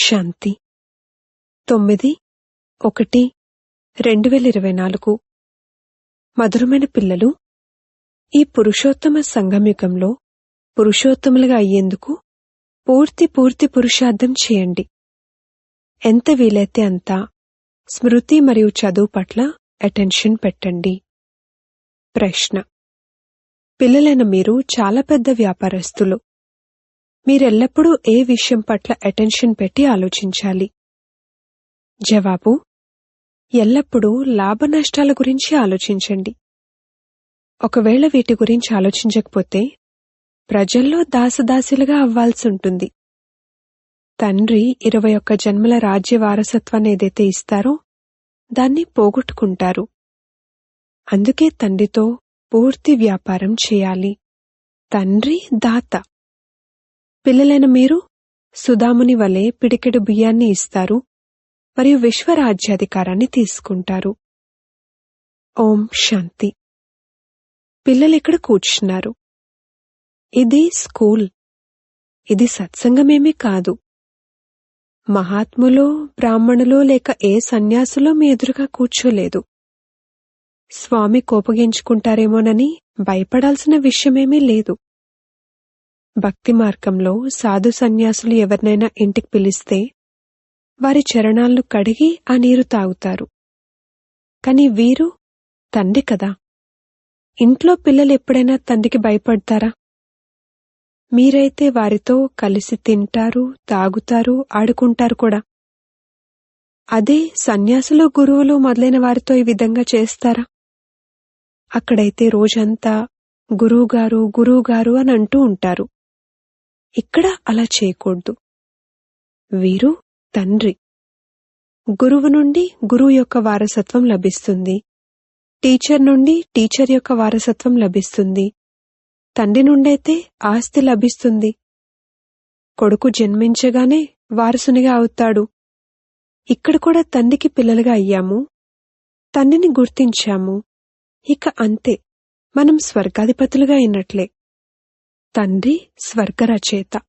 శాంతి. తొమ్మిది ఒకటి రెండు వేల ఇరవై నాలుగు. మధురమైన పిల్లలు ఈ పురుషోత్తమ సంగమయుగంలో పురుషోత్తములుగా అయ్యేందుకు పూర్తి పూర్తి పురుషార్థం చేయండి. ఎంత వీలైతే అంత స్మృతి మరియు చదువు పట్ల అటెన్షన్ పెట్టండి. ప్రశ్న. పిల్లలైన మీరు చాలా పెద్ద వ్యాపారస్తులు. మీరెల్లప్పుడూ ఏ విషయం పట్ల అటెన్షన్ పెట్టి ఆలోచించాలి? జవాబు ఎల్లప్పుడూ లాభ నష్టాల గురించి ఆలోచించండి. ఒకవేళ వీటి గురించి ఆలోచించకపోతే ప్రజల్లో దాసదాసిలుగా అవ్వాల్సి ఉంటుంది తండ్రి ఇరవై ఒక్క జన్మల రాజ్య వారసత్వాన్ని ఏదైతే ఇస్తారో దాన్ని పోగొట్టుకుంటారు. అందుకే తండ్రితో పూర్తి వ్యాపారం చేయాలి. తండ్రి దాత. పిల్లలైన మీరు సుధాముని వలె పిడికెడు బియ్యాన్ని ఇస్తారు మరియు విశ్వరాజ్యాధికారాన్ని తీసుకుంటారు. ఓం శాంతి. పిల్లలు ఇక్కడ కూర్చున్నారు. ఇది స్కూల్. ఇది సత్సంగమేమీ కాదు. మహాత్ములో బ్రాహ్మణులో లేక ఏ సన్యాసులో మీ ఎదురుగా కూర్చోలేదు. స్వామి కోపగించుకుంటారేమోనని భయపడాల్సిన విషయమేమీ లేదు. భక్తి మార్గంలో సాధు సన్యాసులు ఎవరినైనా ఇంటికి పిలిస్తే వారి చరణాలను కడిగి ఆ నీరు తాగుతారు. కాని వీరు తండ్రి కదా. ఇంట్లో పిల్లలు ఎప్పుడైనా తండ్రికి భయపడతారా? మీరైతే వారితో కలిసి తింటారు తాగుతారు ఆడుకుంటారు కూడా. అదే సన్యాసులు గురువులు మొదలైన వారితో ఈ విధంగా చేస్తారా? అక్కడైతే రోజంతా గురువుగారు గురువుగారు అని అంటూ ఉంటారు. ఇక్కడ అలా చేయకూడదు. వీరు తండ్రి. గురువు నుండి గురువు యొక్క వారసత్వం లభిస్తుంది. టీచర్ నుండి టీచర్ యొక్క వారసత్వం లభిస్తుంది. తండ్రి నుండైతే ఆస్తి లభిస్తుంది. కొడుకు జన్మించగానే వారసునిగా అవుతాడు. ఇక్కడ కూడా తండ్రికి పిల్లలుగా అయ్యాము. తండ్రిని గుర్తించాము. ఇక అంతే. మనం స్వర్గాధిపతులుగా అయినట్లే. తండ్రి స్వర్గరచయిత.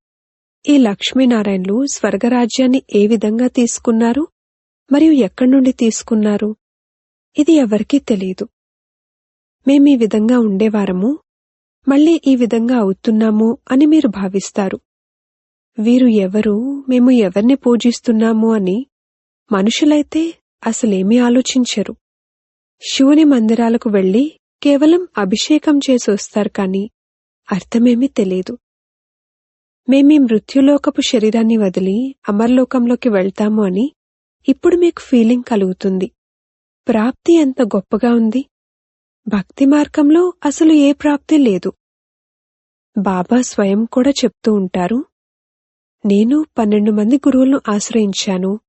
ఈ లక్ష్మీనారాయణలు స్వర్గరాజ్యాన్ని ఏ విధంగా తీసుకున్నారు? మరియు ఎక్కడి నుండి తీసుకున్నారు? ఇది ఎవరికీ తెలియదు మేమీ విధంగా ఉండేవారము మళ్ళీ ఈ విధంగా అవుతున్నాము అని మీరు భావిస్తారు. వీరు ఎవరు? మేము ఎవరిని పూజిస్తున్నాము అని మనుషులైతే అసలేమీ ఆలోచించరు. శివుని మందిరాలకు వెళ్ళి కేవలం అభిషేకం చేసి వస్తారు కాని అర్థమేమీ తెలియదు మేమీ మృత్యులోకపు శరీరాన్ని వదిలి అమర్లోకంలోకి వెళ్తాము అని ఇప్పుడు మీకు ఫీలింగ్ కలుగుతుంది. ప్రాప్తి ఎంత గొప్పగా ఉంది. భక్తి మార్గంలో అసలు ఏ ప్రాప్తి లేదు. బాబా స్వయం కూడా చెప్తూ ఉంటారు నేను పన్నెండు మంది గురువులను ఆశ్రయించాను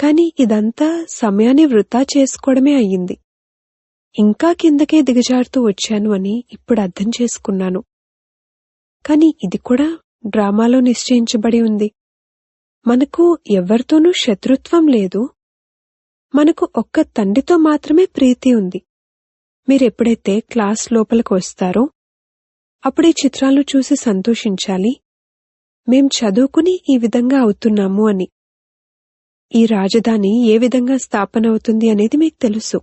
కాని ఇదంతా సమయాన్ని వృధా చేసుకోవడమే అయ్యింది. ఇంకా కిందకే దిగజారుతూ వచ్చాను అని ఇప్పుడు అర్థం చేసుకున్నాను. కాని ఇది కూడా డ్రామాలో నిశ్చయించబడి ఉంది. మనకు ఎవరితోనూ శత్రుత్వం లేదు. మనకు ఒక్క తండ్రితో మాత్రమే ప్రీతి ఉంది. మీరెప్పుడైతే క్లాస్ లోపలికి వస్తారో అప్పుడే చిత్రాలు చూసి సంతోషించాలి. మేం చదువుకుని ఈ విధంగా అవుతున్నాము అని. ఈ రాజధాని ఏ విధంగా స్థాపన అవుతుంది అనేది మీకు తెలుసు.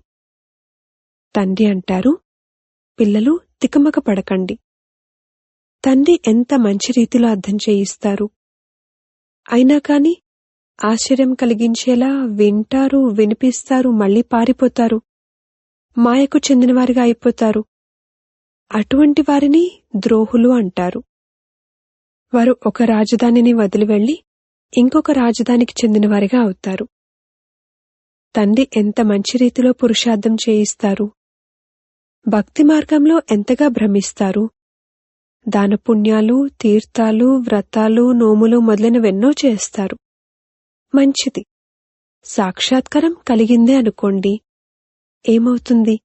తండ్రి అంటారు. పిల్లలు తికమక పడకండి. తండ్రి ఎంత మంచి రీతిలో అర్థం చేయిస్తారు. అయినా కాని ఆశ్చర్యం కలిగించేలా వింటారు వినిపిస్తారు మళ్ళీ పారిపోతారు. మాయకు చెందినవారిగా అయిపోతారు. అటువంటి వారిని ద్రోహులు అంటారు. వారు ఒక రాజధానిని వదిలి వెళ్ళి ఇంకొక రాజధానికి చెందినవారిగా అవుతారు. తండ్రి ఎంత మంచి రీతిలో పురుషార్థం చేయిస్తారు. భక్తి మార్గంలో ఎంతగా భ్రమిస్తారు? దానపుణ్యాలు తీర్థాలు వ్రతాలు నోములు మొదలైనవెన్నో చేస్తారు. మంచిది. సాక్షాత్కారం కలిగిందే అనుకోండి. ఏమవుతుంది?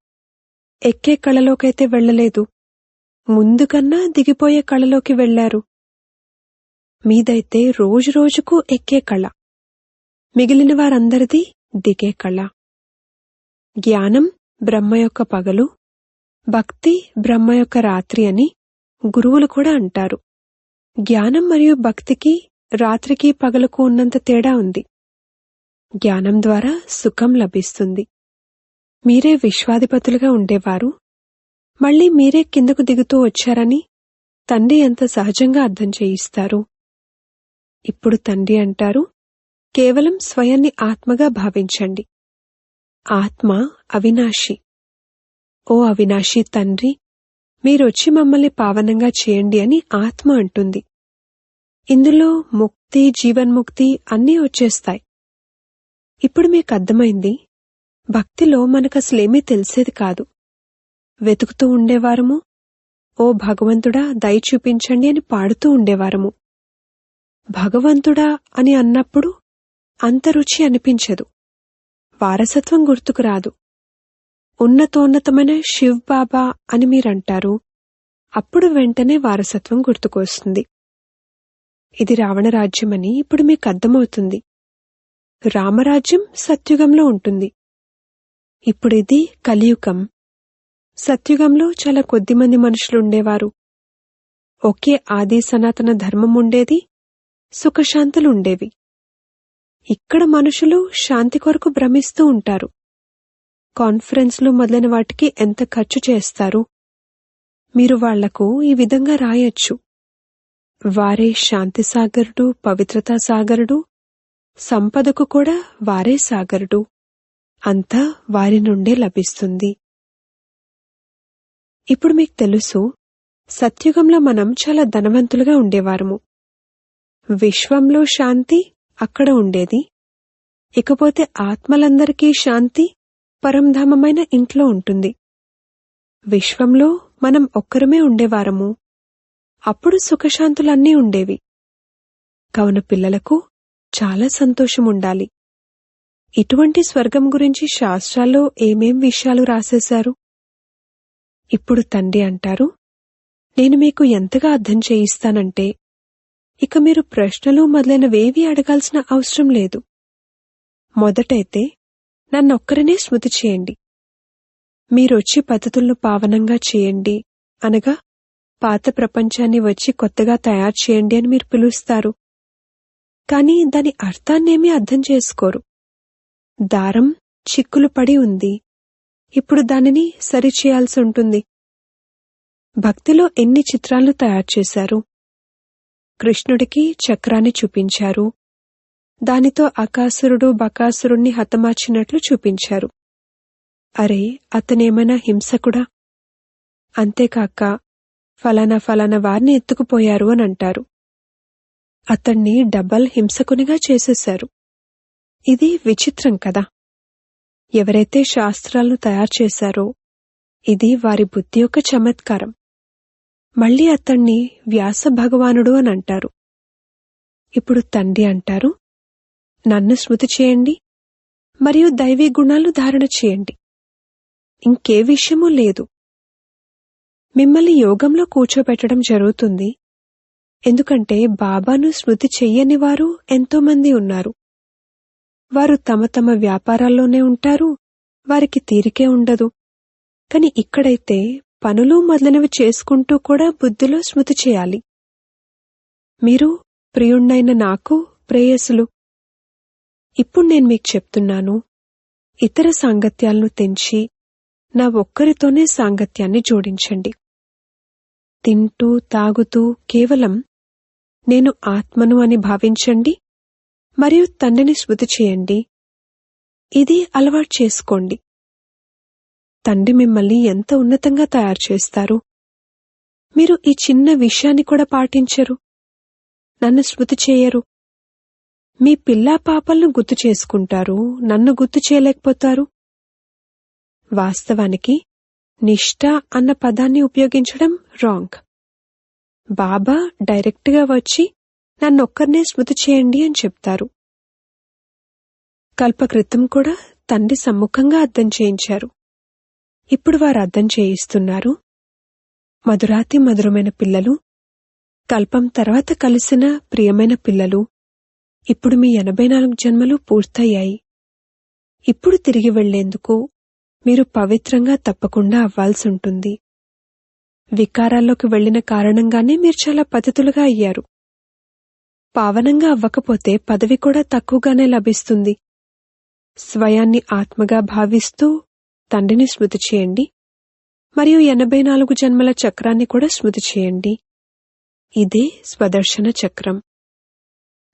ఎక్కే కళలోకైతే వెళ్ళలేదు ముందుకన్నా దిగిపోయే కళలోకి వెళ్ళారు మీదైతే రోజురోజుకు ఎక్కే కళ. మిగిలిన వారందరిది దిగే కళ. జ్ఞానం బ్రహ్మ యొక్క పగలు భక్తి బ్రహ్మ యొక్క రాత్రి అని గురువులు కూడా అంటారు. జ్ఞానం మరియు భక్తికి రాత్రికి పగలకు ఉన్నంత తేడా ఉంది. జ్ఞానం ద్వారా సుఖం లభిస్తుంది. మీరే విశ్వాధిపతులుగా ఉండేవారు. మళ్ళీ మీరే కిందకు దిగుతూ వచ్చారని తండ్రి ఎంత సహజంగా అర్థం చేయిస్తారు. ఇప్పుడు తండ్రి అంటారు కేవలం స్వయాన్ని ఆత్మగా భావించండి. ఆత్మ అవినాశి. ఓ అవినాశి తండ్రి మీరొచ్చి మమ్మల్ని పావనంగా చేయండి అని ఆత్మ అంటుంది. ఇందులో ముక్తి జీవన్ముక్తి అన్నీ వచ్చేస్తాయి. ఇప్పుడు మీకు అర్థమైంది భక్తిలో మనకసలేమీ తెలిసేది కాదు. వెతుకుతూ ఉండేవారము ఓ భగవంతుడా దయ చూపించండి అని పాడుతూ ఉండేవారము. భగవంతుడా అని అన్నప్పుడు అంత రుచి అనిపించదు. వారసత్వం గుర్తుకు రాదు. ఉన్నతోన్నతమైన శివ్ బాబా అని మీరంటారు అప్పుడు వెంటనే వారసత్వం గుర్తుకొస్తుంది. ఇది రావణరాజ్యమని ఇప్పుడు మీకు అర్థమవుతుంది. రామరాజ్యం సత్యుగంలో ఉంటుంది. ఇప్పుడిది కలియుగం. సత్యుగంలో చాలా కొద్దిమంది మనుషులుండేవారు ఒకే ఆది సనాతన ధర్మం ఉండేది సుఖశాంతులు ఉండేవి. ఇక్కడ మనుషులు శాంతి కొరకు భ్రమిస్తూ ఉంటారు. కాన్ఫరెన్స్లు మొదలైన వాటికి ఎంత ఖర్చు చేస్తారు? మీరు వాళ్ళకు ఈ విధంగా రాయొచ్చు. వారే శాంతి సాగరుడు పవిత్రతా సాగరుడు సంపదకు కూడా వారే సాగరుడు. అంతా వారి నుండే లభిస్తుంది. ఇప్పుడు మీకు తెలుసు సత్యుగంలో మనం చాలా ధనవంతులుగా ఉండేవారము. విశ్వంలో శాంతి అక్కడ ఉండేది. ఇకపోతే ఆత్మలందరికీ శాంతి పరంధామమైన ఇంట్లో ఉంటుంది. విశ్వంలో మనం ఒక్కరమే ఉండేవారము. అప్పుడు సుఖశాంతులన్నీ ఉండేవి. కావున పిల్లలకు చాలా సంతోషం ఉండాలి ఇటువంటి స్వర్గం గురించి శాస్త్రాల్లో ఏమేం విషయాలు రాసేశారు? ఇప్పుడు తండ్రి అంటారు నేను మీకు ఎంతగా అర్థం చేయిస్తానంటే ఇక మీరు ప్రశ్నలు మొదలైనవేవీ అడగాల్సిన అవసరం లేదు. మొదటైతే నన్నొక్కరినే స్మృతి చేయండి. మీరొచ్చి పద్ధతులను పావనంగా చేయండి. అనగా పాత ప్రపంచాన్ని వచ్చి కొత్తగా తయారు చేయండి అని మీరు పిలుస్తారు. కాని దాని అర్థాన్నేమీ అర్థం చేసుకోరు. దారం చిక్కులు పడి ఉంది. ఇప్పుడు దానిని సరిచేయాల్సి ఉంటుంది. భక్తిలో ఎన్ని చిత్రాలను తయారు చేశారు? కృష్ణుడికి చక్రాన్ని చూపించారు. దానితో అకాసురుడు బకాసురుణ్ణి హతమార్చినట్లు చూపించారు. అరే అతనేమైనా హింసకుడా? అంతేకాక ఫలానా ఫలానా వారిని ఎత్తుకుపోయారు అని అంటారు. అతణ్ణి డబల్ హింసకునిగా చేసేశారు. ఇది విచిత్రం కదా. ఎవరైతే శాస్త్రాలను తయారు చేశారో ఇది వారి బుద్ధి యొక్క చమత్కారం. మళ్ళీ అతణ్ణి వ్యాస భగవానుడు అని అంటారు. ఇప్పుడు తండ్రి అంటారు నన్ను స్మృతి చేయండి మరియు దైవీ గుణాలు ధారణ చేయండి. ఇంకే విషయమూ లేదు. మిమ్మల్ని యోగంలో కూర్చోబెట్టడం జరుగుతుంది. ఎందుకంటే బాబాను స్మృతి చెయ్యని వారు ఎంతోమంది ఉన్నారు. వారు తమ తమ వ్యాపారాల్లోనే ఉంటారు వారికి తీరికే ఉండదు. కాని ఇక్కడైతే పనులు మొదలైనవి చేసుకుంటూ కూడా బుద్ధిలో స్మృతి చేయాలి. మీరు ప్రియుణ్ణైన నాకు ప్రేయసులు. ఇప్పుడు నేను మీకు చెప్తున్నాను. ఇతర సాంగత్యాలను తెంచి నా ఒక్కరితోనే సాంగత్యాన్ని జోడించండి. తింటూ తాగుతూ కేవలం నేను ఆత్మను అని భావించండి మరియు తండ్రిని స్మృతి చేయండి. ఇది అలవాటు చేసుకోండి. తండ్రి మిమ్మల్ని ఎంత ఉన్నతంగా తయారు చేస్తారు? మీరు ఈ చిన్న విషయాన్ని కూడా పాటించరు. నన్ను స్మృతి చేయరు. మీ పిల్లా పాపలను గుర్తు చేసుకుంటారు? నన్ను గుర్తు చేయలేకపోతారు? వాస్తవానికి నిష్ఠ అన్న పదాన్ని ఉపయోగించడం రాంగ్. బాబా డైరెక్ట్గా వచ్చి నన్నొక్కరినే స్మృతి చేయండి అని చెప్తారు. కల్పకృతం కూడా తండ్రి సమ్ముఖంగా అర్థం చేయించారు. ఇప్పుడు వారు అర్థం చేయిస్తున్నారు. మధురాతి మధురమైన పిల్లలు కల్పం తర్వాత కలిసిన ప్రియమైన పిల్లలు ఇప్పుడు మీ ఎనభై నాలుగు జన్మలు పూర్తయ్యాయి. ఇప్పుడు తిరిగి వెళ్ళేందుకు మీరు పవిత్రంగా తప్పకుండా అవ్వాల్సి ఉంటుంది. వికారాల్లోకి వెళ్ళిన కారణంగానే మీరు చాలా పతితులుగా అయ్యారు. పావనంగా అవ్వకపోతే పదవి కూడా తక్కువగానే లభిస్తుంది. స్వయాన్ని ఆత్మగా భావిస్తూ తండ్రిని స్మృతి చేయండి. మరియు ఎనభై నాలుగు జన్మల చక్రాన్ని కూడా స్మృతి చేయండి. ఇదే స్వదర్శన చక్రం.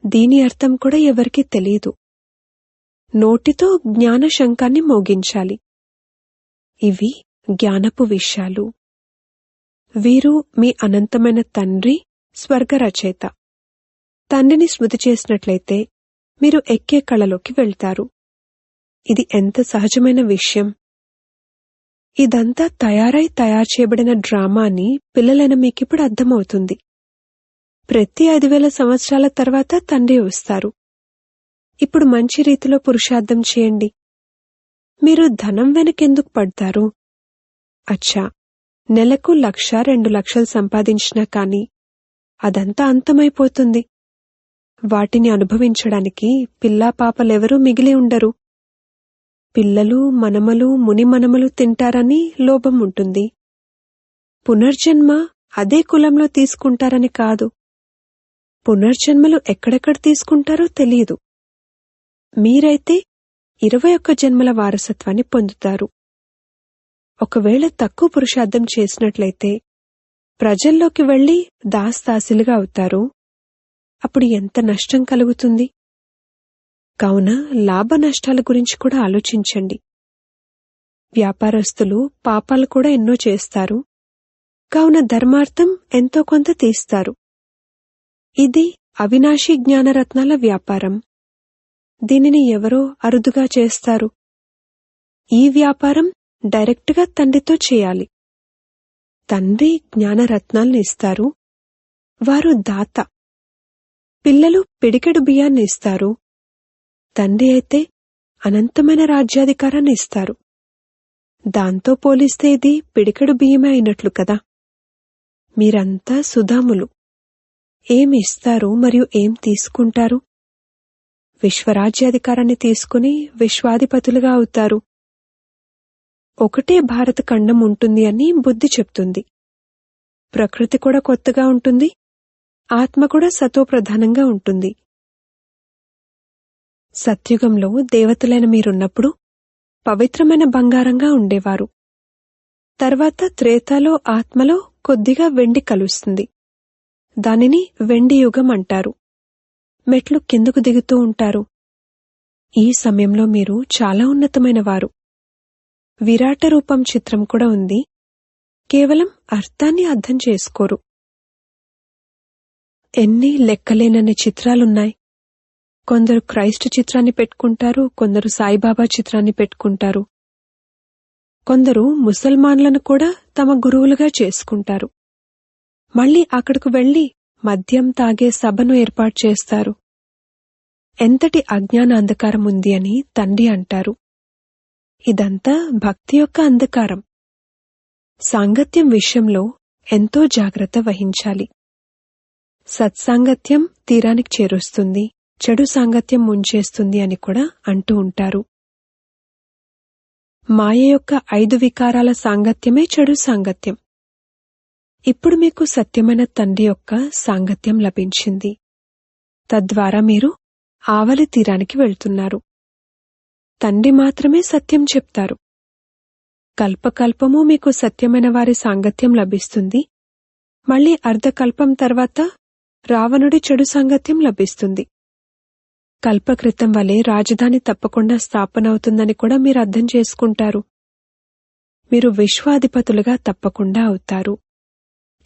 దీని అర్థం కూడా ఎవరికీ తెలియదు. నోటితో జ్ఞానశంఖాన్ని మోగించాలి. ఇవి జ్ఞానపు విషయాలు. వీరు మీ అనంతమైన తండ్రి స్వర్గ రచయిత తండ్రిని స్మృతి చేసినట్లయితే మీరు ఎక్కే కళలోకి వెళ్తారు. ఇది ఎంత సహజమైన విషయం. ఇదంతా తయారై తయారు చేయబడిన డ్రామా అని పిల్లలైన మీకిప్పుడు అర్థమవుతుంది. ప్రతి ఐదు వేల సంవత్సరాల తర్వాత తండ్రి వస్తారు. ఇప్పుడు మంచి రీతిలో పురుషార్థం చేయండి. మీరు ధనం వెనకెందుకు పడతారు? అచ్చా నెలకు లక్ష రెండు లక్షలు సంపాదించినా కాని అదంతా అంతమైపోతుంది. వాటిని అనుభవించడానికి పిల్లా పాపలెవరూ మిగిలి ఉండరు. పిల్లలు మనమలు మునిమనమలు తింటారని లోభం ఉంటుంది. పునర్జన్మ అదే కులంలో తీసుకుంటారని కాదు. పునర్జన్మలు ఎక్కడెక్కడ తీసుకుంటారో తెలియదు. మీరైతే ఇరవై ఒక్క జన్మల వారసత్వాన్ని పొందుతారు. ఒకవేళ తక్కువ పురుషార్థం చేసినట్లయితే ప్రజల్లోకి వెళ్ళి దాస్తాసిలుగా అవుతారు. అప్పుడు ఎంత నష్టం కలుగుతుంది? కావున లాభ నష్టాల గురించి కూడా ఆలోచించండి. వ్యాపారస్తులు పాపాలు కూడా ఎన్నో చేస్తారు. కావున ధర్మార్థం ఎంతో కొంత తీస్తారు. ఇది అవినాశి జ్ఞానరత్నాల వ్యాపారం. దీనిని ఎవరో అరుదుగా చేస్తారు. ఈ వ్యాపారం డైరెక్ట్గా తండ్రితో చేయాలి. తండ్రి జ్ఞానరత్నాల్ని ఇస్తారు. వారు దాత. పిల్లలు పిడికెడు బియ్యాన్ని ఇస్తారు. తండ్రి అయితే అనంతమైన రాజ్యాధికారాన్ని ఇస్తారు. దాంతో పోలిస్తే ఇది పిడికెడు బియ్యమే అయినట్లు కదా. మీరంతా సుధాములు. ఏం ఇస్తారు మరియు ఏం తీసుకుంటారు? విశ్వరాజ్యాధికారాన్ని తీసుకుని విశ్వాధిపతులుగా అవుతారు. ఒకటే భారత ఖండం ఉంటుంది అని బుద్ధి చెప్తుంది. ప్రకృతి కూడా కొత్తగా ఉంటుంది. ఆత్మ కూడా సతోప్రధానంగా ఉంటుంది. సత్యుగంలో దేవతలైన మీరున్నప్పుడు పవిత్రమైన బంగారంగా ఉండేవారు. తర్వాత త్రేతాలో ఆత్మలో కొద్దిగా వెండి కలుస్తుంది. దానిని వెండి యుగం అంటారు మెట్లు కిందకు దిగుతూ ఉంటారు. ఈ సమయంలో మీరు చాలా ఉన్నతమైన వారు విరాట రూపం చిత్రం కూడా ఉంది. కేవలం అర్థాన్ని అర్థం చేసుకోరు. ఎన్ని లెక్కలేనన్ని చిత్రాలున్నాయి. కొందరు క్రైస్ట్ చిత్రాన్ని పెట్టుకుంటారు కొందరు సాయిబాబా చిత్రాన్ని పెట్టుకుంటారు. కొందరు ముసల్మాన్లను కూడా తమ గురువులుగా చేసుకుంటారు. మళ్ళీ అక్కడకు వెళ్ళి మద్యం తాగే సభను ఏర్పాటు చేస్తారు. ఎంతటి అజ్ఞాన అంధకారం ఉంది అని తండ్రి అంటారు. ఇదంతా భక్తి యొక్క అంధకారం. సాంగత్యం విషయంలో ఎంతో జాగ్రత్త వహించాలి. సత్సాంగత్యం తీరానికి చేరుస్తుంది చెడు సాంగత్యం ముంచేస్తుంది అని కూడా అంటూ ఉంటారు. మాయ యొక్క ఐదు వికారాల సాంగత్యమే చెడు సాంగత్యం. ఇప్పుడు మీకు సత్యమైన తండ్రి యొక్క సాంగత్యం లభించింది. తద్వారా మీరు ఆవలి తీరానికి వెళ్తున్నారు. తండ్రి మాత్రమే సత్యం చెప్తారు. కల్పకల్పము మీకు సత్యమైన వారి సాంగత్యం లభిస్తుంది. మళ్ళీ అర్ధకల్పం తర్వాత రావణుడి చెడు సాంగత్యం లభిస్తుంది. కల్పకృతం వలె రాజధాని తప్పకుండా స్థాపనవుతుందని కూడా మీరు అర్థం చేసుకుంటారు. మీరు విశ్వాధిపతులుగా తప్పకుండా అవుతారు.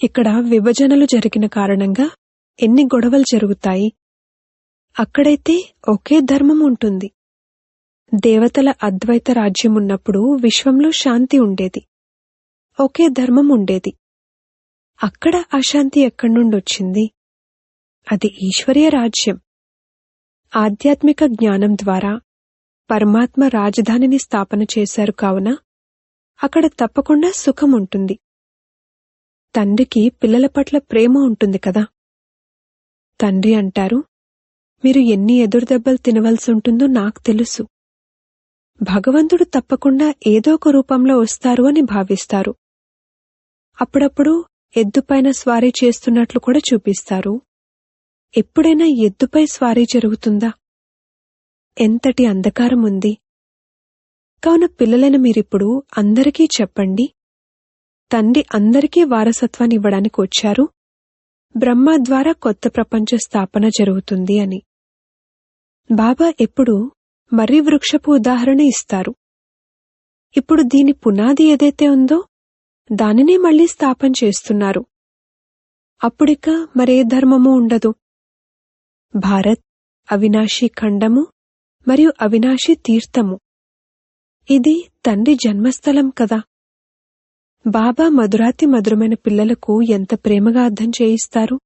ఇక్కడ విభజనలు జరిగిన కారణంగా ఎన్ని గొడవలు జరుగుతాయి? అక్కడైతే ఒకే ధర్మం ఉంటుంది. దేవతల అద్వైత రాజ్యం ఉన్నప్పుడు విశ్వంలో శాంతి ఉండేది. ఒకే ధర్మం ఉండేది. అక్కడ అశాంతి ఎక్కడి నుండి వచ్చింది అది ఈశ్వరీయ రాజ్యం. ఆధ్యాత్మిక జ్ఞానం ద్వారా పరమాత్మ రాజధానిని స్థాపన చేశారు కావున అక్కడ తప్పకుండా సుఖం ఉంటుంది తండ్రికి పిల్లల పట్ల ప్రేమ ఉంటుంది కదా? తండ్రి అంటారు మీరు ఎన్ని ఎదురుదెబ్బలు తినవలసి ఉంటుందో నాకు తెలుసు. భగవంతుడు తప్పకుండా ఏదో ఒక రూపంలో వస్తారు అని భావిస్తారు. అప్పుడప్పుడు ఎద్దుపైన స్వారీ చేస్తున్నట్లు కూడా చూపిస్తారు. ఎప్పుడైనా ఎద్దుపై స్వారీ జరుగుతుందా? ఎంతటి అంధకారం ఉంది కావున పిల్లలైన మీరిప్పుడు అందరికీ చెప్పండి తండ్రి అందరికీ వారసత్వాన్ని ఇవ్వడానికి వచ్చారు. బ్రహ్మ ద్వారా కొత్త ప్రపంచ స్థాపన జరుగుతుంది అని. బాబా ఎప్పుడు మర్రి వృక్షపు ఉదాహరణ ఇస్తారు. ఇప్పుడు దీని పునాది ఏదైతే ఉందో దానినే మళ్ళీ స్థాపన చేస్తున్నారు. అప్పుడిక మరే ధర్మము ఉండదు. భారత్ అవినాశి ఖండము మరియు అవినాశి తీర్థము. ఇది తండ్రి జన్మస్థలం కదా. బాబా మధురాతి మధురమైన పిల్లలకు ఎంత ప్రేమగా అర్థం చేయిస్తారు?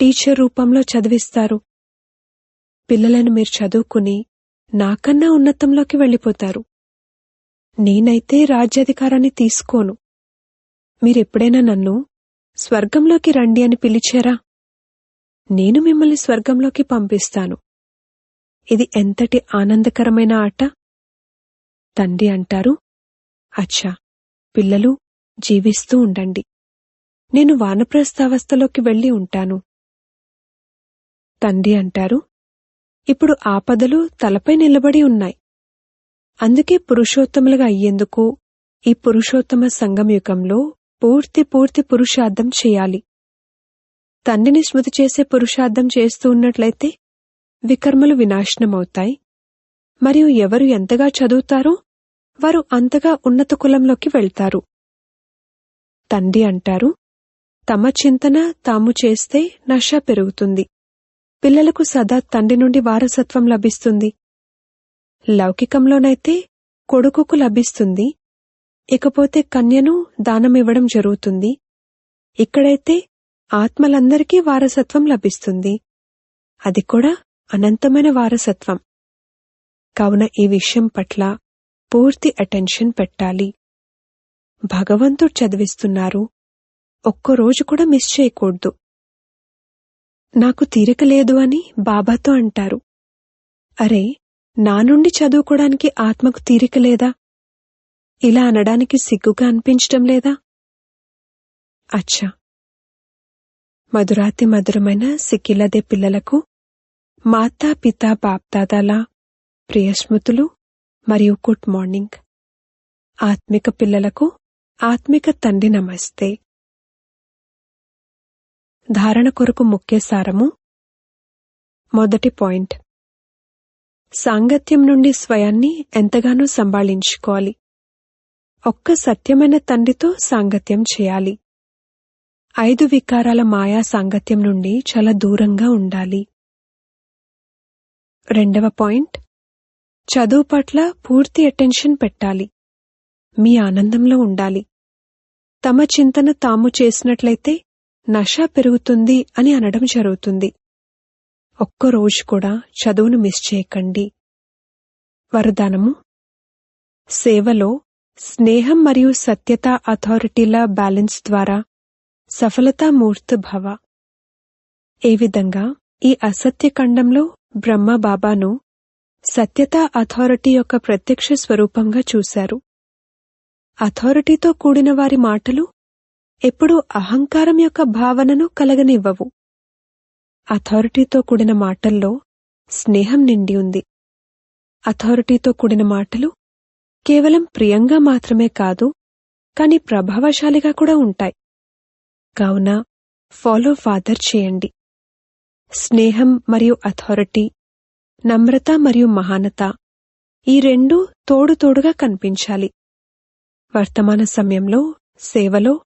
టీచర్ రూపంలో చదివిస్తారు. పిల్లలను మీరు చదువుకుని నాకన్నా ఉన్నతంలోకి వెళ్ళిపోతారు. నేనైతే రాజ్యాధికారాన్ని తీసుకోను. మీరెప్పుడైనా నన్ను స్వర్గంలోకి రండి అని పిలిచారా? నేను మిమ్మల్ని స్వర్గంలోకి పంపిస్తాను. ఇది ఎంతటి ఆనందకరమైన ఆట? తండ్రి అంటారు అచ్చా పిల్లలు జీవిస్తూ ఉండండి. నేను వానప్రస్థావస్థలోకి వెళ్ళి ఉంటాను. తండ్రి అంటారు ఇప్పుడు ఆపదలు తలపై నిలబడి ఉన్నాయి. అందుకే పురుషోత్తములుగా అయ్యేందుకు ఈ పురుషోత్తమ సంఘం యుగంలో పూర్తి పూర్తి పురుషార్థం చేయాలి. తండ్రిని స్మృతి చేసే పురుషార్థం చేస్తూ ఉన్నట్లయితే వికర్మలు వినాశనమవుతాయి. మరియు ఎవరు ఎంతగా చదువుతారో వారు అంతగా ఉన్నత కులంలోకి వెళ్తారు. తండ్రి అంటారు తమ చింతన తాము చేస్తే నష పెరుగుతుంది. పిల్లలకు సదా తండ్రి నుండి వారసత్వం లభిస్తుంది. లౌకికంలోనైతే కొడుకుకు లభిస్తుంది. ఇకపోతే కన్యను దానమివ్వడం జరుగుతుంది. ఇక్కడైతే ఆత్మలందరికీ వారసత్వం లభిస్తుంది. అది కూడా అనంతమైన వారసత్వం. కావున ఈ విషయం పట్ల పూర్తి అటెన్షన్ పెట్టాలి. భగవంతుడు చదివిస్తున్నారు. ఒక్కరోజు కూడా మిస్ చేయకూడదు. నాకు తీరిక లేదు అని బాబాతో అంటారు. అరే నా నుండి చదువుకోవడానికి ఆత్మకు తీరిక లేదా? ఇలా అనడానికి సిగ్గుగా అనిపించటం లేదా? అచ్చా. మధురాతి మధురమైన సిక్కిలదే పిల్లలకు మాతా పితా బాప్దాదాల ప్రియస్మృతులు మరియు గుడ్ మార్నింగ్. ఆత్మిక పిల్లలకు ఆత్మిక తండ్రి నమస్తే. ధారణ కొరకు ముఖ్య సారము. మొదటి పాయింట్. సాంగత్యం నుండి స్వయాన్ని ఎంతగానో సంభాళించుకోవాలి. ఒక్క సత్యమైన తండ్రితో సాంగత్యం చేయాలి. ఐదు వికారాల మాయా సాంగత్యం నుండి చాలా దూరంగా ఉండాలి. రెండవ పాయింట్. చదువు పట్ల పూర్తి అటెన్షన్ పెట్టాలి. మీ ఆనందంలో ఉండాలి. తమ చింతన తాము చేసినట్లయితే నష పెరుగుతుంది అని అనడం జరుగుతుంది. ఒక్కరోజు కూడా చదువును మిస్ చేయకండి. వరదానము. సేవలో స్నేహం మరియు సత్యత అథారిటీల బ్యాలెన్స్ ద్వారా సఫలతామూర్త భవ. ఏ విధంగా ఈ అసత్య ఖండంలో బ్రహ్మ బాబాను సత్యత అథారిటీ యొక్క ప్రత్యక్ష స్వరూపంగా చూశారు. అథారిటీతో కూడిన వారి మాటలు ఎప్పుడూ అహంకారం యొక్క భావనను కలగనివ్వవు. అథారిటీతో కూడిన మాటల్లో స్నేహం నిండి ఉంది. అథారిటీతో కూడిన మాటలు కేవలం ప్రియంగా మాత్రమే కాదు కాని ప్రభావశాలిగా కూడా ఉంటాయి. కావున ఫాలో ఫాదర్ చేయండి. స్నేహం మరియు అథారిటీ నమ్రత మరియు మహానత. ఈ రెండూ తోడు తోడుగా కనిపించాలి. వర్తమాన సమయంలో సేవలో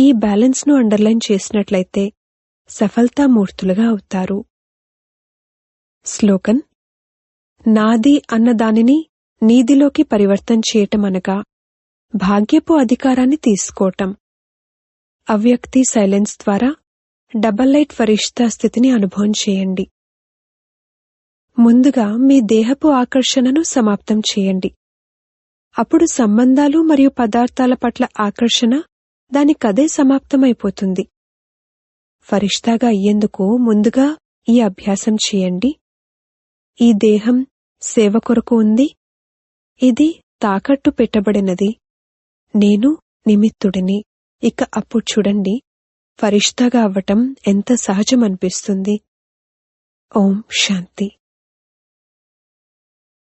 ఈ బ్యాలెన్స్ను అండర్లైన్ చేసినట్లయితే సఫలతామూర్తులుగా అవుతారు. శ్లోకన్ నాది అన్న దానిని నీదిలోకి పరివర్తన చేయటం అనగా భాగ్యపు అధికారాన్ని తీసుకోవటం. అవ్యక్తి సైలెన్స్ ద్వారా డబల్ లైట్ ఫరిష్తా స్థితిని అనుభవం చేయండి. ముందుగా మీ దేహపు ఆకర్షణను సమాప్తం చేయండి. అప్పుడు సంబంధాలు మరియు పదార్థాల పట్ల ఆకర్షణ దానికదే సమాప్తమైపోతుంది. ఫరిష్తాగా అయ్యేందుకు ముందుగా ఈ అభ్యాసం చేయండి. ఈ దేహం సేవ కొరకు ఉంది. ఇది తాకట్టు పెట్టబడినది. నేను నిమిత్తుడిని. ఇక అప్పుడు చూడండి. ఫరిష్తాగా అవ్వటం ఎంత సహజమనిపిస్తుంది. ఓం శాంతి.